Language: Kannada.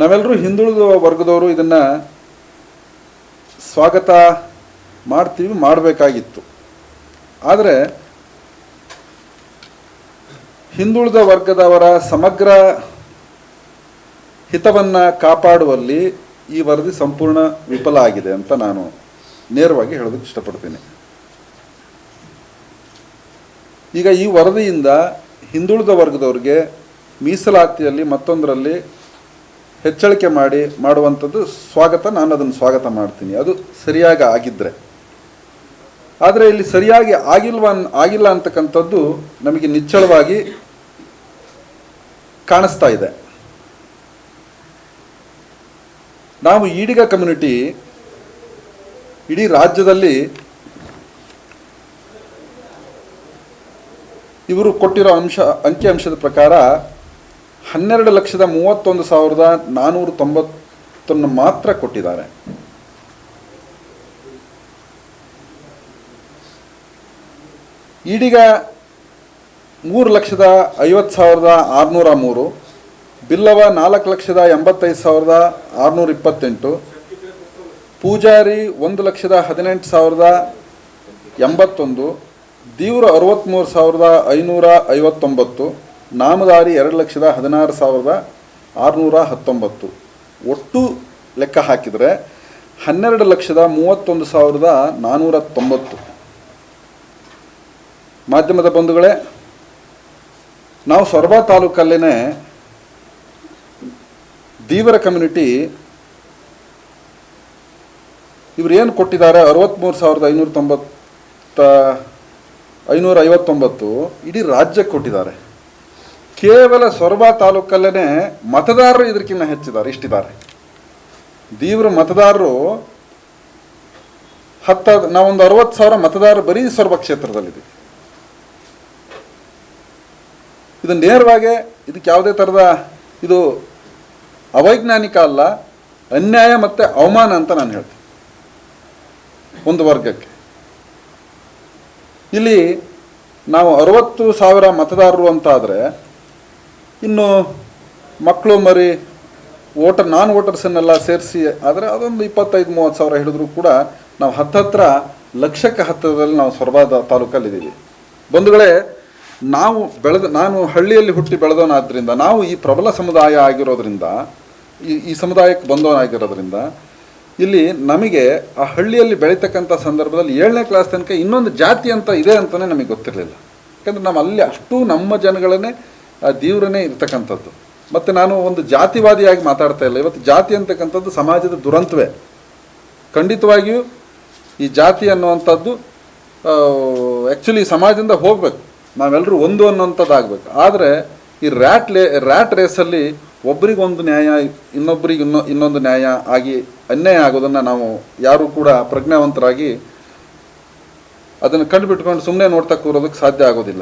ನಾವೆಲ್ಲರೂ ಹಿಂದುಳಿದ ವರ್ಗದವರು ಇದನ್ನು ಸ್ವಾಗತ ಮಾಡ್ತೀವಿ, ಮಾಡಬೇಕಾಗಿತ್ತು. ಆದರೆ ಹಿಂದುಳಿದ ವರ್ಗದವರ ಸಮಗ್ರ ಹಿತವನ್ನು ಕಾಪಾಡುವಲ್ಲಿ ಈ ವರದಿ ಸಂಪೂರ್ಣ ವಿಫಲ ಆಗಿದೆ ಅಂತ ನಾನು ನೇರವಾಗಿ ಹೇಳೋದಕ್ಕೆ ಇಷ್ಟಪಡ್ತೀನಿ. ಈಗ ಈ ವರದಿಯಿಂದ ಹಿಂದುಳಿದ ವರ್ಗದವ್ರಿಗೆ ಮೀಸಲಾತಿಯಲ್ಲಿ ಮತ್ತೊಂದರಲ್ಲಿ ಹೆಚ್ಚಳಿಕೆ ಮಾಡಿ, ಮಾಡುವಂಥದ್ದು ಸ್ವಾಗತ, ನಾನು ಅದನ್ನು ಸ್ವಾಗತ ಮಾಡ್ತೀನಿ. ಅದು ಸರಿಯಾಗಿ ಆಗಿದ್ದರೆ ಆದರೆ ಇಲ್ಲಿ ಸರಿಯಾಗಿ ಆಗಿಲ್ವ ಆಗಿಲ್ಲ ಅಂತಕ್ಕಂಥದ್ದು ನಮಗೆ ನಿಚ್ಚಳವಾಗಿ ಕಾಣಿಸ್ತಾ ಇದೆ. ನಾವು ಈಡಿಗ ಕಮ್ಯುನಿಟಿ ಇಡೀ ರಾಜ್ಯದಲ್ಲಿ ಇವರು ಕೊಟ್ಟಿರೋ ಅಂಶ ಅಂಕಿಅಂಶದ ಪ್ರಕಾರ ಹನ್ನೆರಡು ಲಕ್ಷದ ಮೂವತ್ತೊಂದು ಸಾವಿರದ ನಾನ್ನೂರ ತೊಂಬತ್ತನ್ನು ಮಾತ್ರ ಕೊಟ್ಟಿದ್ದಾರೆ. ಈಡೀಗ ಮೂರು ಲಕ್ಷದ ಐವತ್ತು ಸಾವಿರದ ಆರುನೂರ ಮೂರು, ಬಿಲ್ಲವ ನಾಲ್ಕು ಲಕ್ಷದ ಎಂಬತ್ತೈದು ಸಾವಿರದ ಆರುನೂರ ಇಪ್ಪತ್ತೆಂಟು, ಪೂಜಾರಿ ಒಂದು ಲಕ್ಷದ ಹದಿನೆಂಟು ಸಾವಿರದ ಎಂಬತ್ತೊಂದು, ದೀವ್ರ ಅರವತ್ತ್ಮೂರು ಸಾವಿರದ ಐನೂರ ಐವತ್ತೊಂಬತ್ತು ನಾಮದಾರಿ ಎರಡು ಲಕ್ಷದ ಹದಿನಾರು ಸಾವಿರದ ಆರುನೂರ ಹತ್ತೊಂಬತ್ತು. ಒಟ್ಟು ಲೆಕ್ಕ ಹಾಕಿದರೆ ಹನ್ನೆರಡು ಲಕ್ಷದ ಮೂವತ್ತೊಂದು ಸಾವಿರದ ನಾನ್ನೂರ ತೊಂಬತ್ತು. ಮಾಧ್ಯಮದ ಬಂಧುಗಳೇ, ನಾವು ಸೊರಬ ತಾಲೂಕಲ್ಲೇ ದೀವರ ಕಮ್ಯುನಿಟಿ ಇವರು ಏನು ಕೊಟ್ಟಿದ್ದಾರೆ? ಅರವತ್ತ್ಮೂರು ಸಾವಿರದ ಐನೂರ ತೊಂಬತ್ತ, ಐನೂರ ಐವತ್ತೊಂಬತ್ತು ಇಡೀ ರಾಜ್ಯಕ್ಕೆ ಕೊಟ್ಟಿದ್ದಾರೆ. ಕೇವಲ ಸೊರಬ ತಾಲೂಕಲ್ಲೇ ಮತದಾರರು ಇದಕ್ಕಿಂತ ಹೆಚ್ಚಿದ್ದಾರೆ, ಇಷ್ಟಿದ್ದಾರೆ. ದೀವ್ರ ಮತದಾರರು ಹತ್ತ, ನಾವೊಂದು ಅರವತ್ತು ಸಾವಿರ ಮತದಾರರು ಬರೀ ಸೊರಬ ಕ್ಷೇತ್ರದಲ್ಲಿದೆ ಇದು ನೇರವಾಗಿ ಇದಕ್ಕೆ ಯಾವುದೇ ಥರದ ಇದು ಅವೈಜ್ಞಾನಿಕ ಅಲ್ಲ, ಅನ್ಯಾಯ ಮತ್ತು ಅವಮಾನ ಅಂತ ನಾನು ಹೇಳ್ತೀನಿ. ಒಂದು ವರ್ಗಕ್ಕೆ. ಇಲ್ಲಿ ನಾವು ಅರವತ್ತು ಸಾವಿರ ಮತದಾರರು ಅಂತ ಆದರೆ ಇನ್ನು ಮಕ್ಕಳು ಮರಿ, ವೋಟರ್, ನಾನ್ ವೋಟರ್ಸನ್ನೆಲ್ಲ ಸೇರಿಸಿ, ಆದರೆ ಅದೊಂದು ಇಪ್ಪತ್ತೈದು, ಮೂವತ್ತು ಸಾವಿರ ಹಿಡಿದ್ರು ಕೂಡ ನಾವು ಹತ್ತತ್ರ ಲಕ್ಷಕ್ಕೆ ಹತ್ತಿರದಲ್ಲಿ ನಾವು ಸೊರಬಾದ ತಾಲೂಕಲ್ಲಿದ್ದೀವಿ ಬಂಧುಗಳೇ, ನಾವು ಬೆಳೆದ, ನಾನು ಹಳ್ಳಿಯಲ್ಲಿ ಹುಟ್ಟಿ ಬೆಳೆದವನಾದ್ದರಿಂದ ನಾವು ಈ ಪ್ರಬಲ ಸಮುದಾಯ ಆಗಿರೋದ್ರಿಂದ, ಈ ಈ ಸಮುದಾಯಕ್ಕೆ ಬಂದವನಾಗಿರೋದ್ರಿಂದ, ಇಲ್ಲಿ ನಮಗೆ ಆ ಹಳ್ಳಿಯಲ್ಲಿ ಬೆಳೀತಕ್ಕಂಥ ಸಂದರ್ಭದಲ್ಲಿ ಏಳನೇ ಕ್ಲಾಸ್ ತನಕ ಇನ್ನೊಂದು ಜಾತಿ ಅಂತ ಇದೆ ಅಂತಲೇ ನಮಗೆ ಗೊತ್ತಿರಲಿಲ್ಲ. ಯಾಕಂದರೆ ನಾವು ಅಲ್ಲಿ ಅಷ್ಟು ನಮ್ಮ ಜನಗಳನ್ನೇ ಆ ದೇವ್ರನ್ನೇ ಇರ್ತಕ್ಕಂಥದ್ದು. ಮತ್ತು ನಾನು ಒಂದು ಜಾತಿವಾದಿಯಾಗಿ ಮಾತಾಡ್ತಾ ಇಲ್ಲ. ಇವತ್ತು ಜಾತಿ ಅಂತಕ್ಕಂಥದ್ದು ಸಮಾಜದ ದುರಂತವೇ. ಖಂಡಿತವಾಗಿಯೂ ಈ ಜಾತಿ ಅನ್ನುವಂಥದ್ದು ಆ್ಯಕ್ಚುಲಿ ಸಮಾಜದಿಂದ ಹೋಗ್ಬೇಕು. ನಾವೆಲ್ಲರೂ ಒಂದು ಅನ್ನುವಂಥದ್ದು ಆಗಬೇಕು ಆದರೆ ಈ ರ್ಯಾಟ್ ಲೇ ರ್ಯಾಟ್ ರೇಸಲ್ಲಿ ಒಬ್ರಿಗೊಂದು ನ್ಯಾಯ ಇನ್ನೊಬ್ಬರಿಗೆ ಇನ್ನೊ, ಇನ್ನೊಂದು ನ್ಯಾಯ ಆಗಿ ಅನ್ಯಾಯ ಆಗೋದನ್ನು ನಾವು ಯಾರೂ ಕೂಡ ಪ್ರಜ್ಞಾವಂತರಾಗಿ ಅದನ್ನು ಕಂಡುಬಿಟ್ಕೊಂಡು ಸುಮ್ಮನೆ ನೋಡ್ತಾ ಕೂರೋದಕ್ಕೆ ಸಾಧ್ಯ ಆಗೋದಿಲ್ಲ.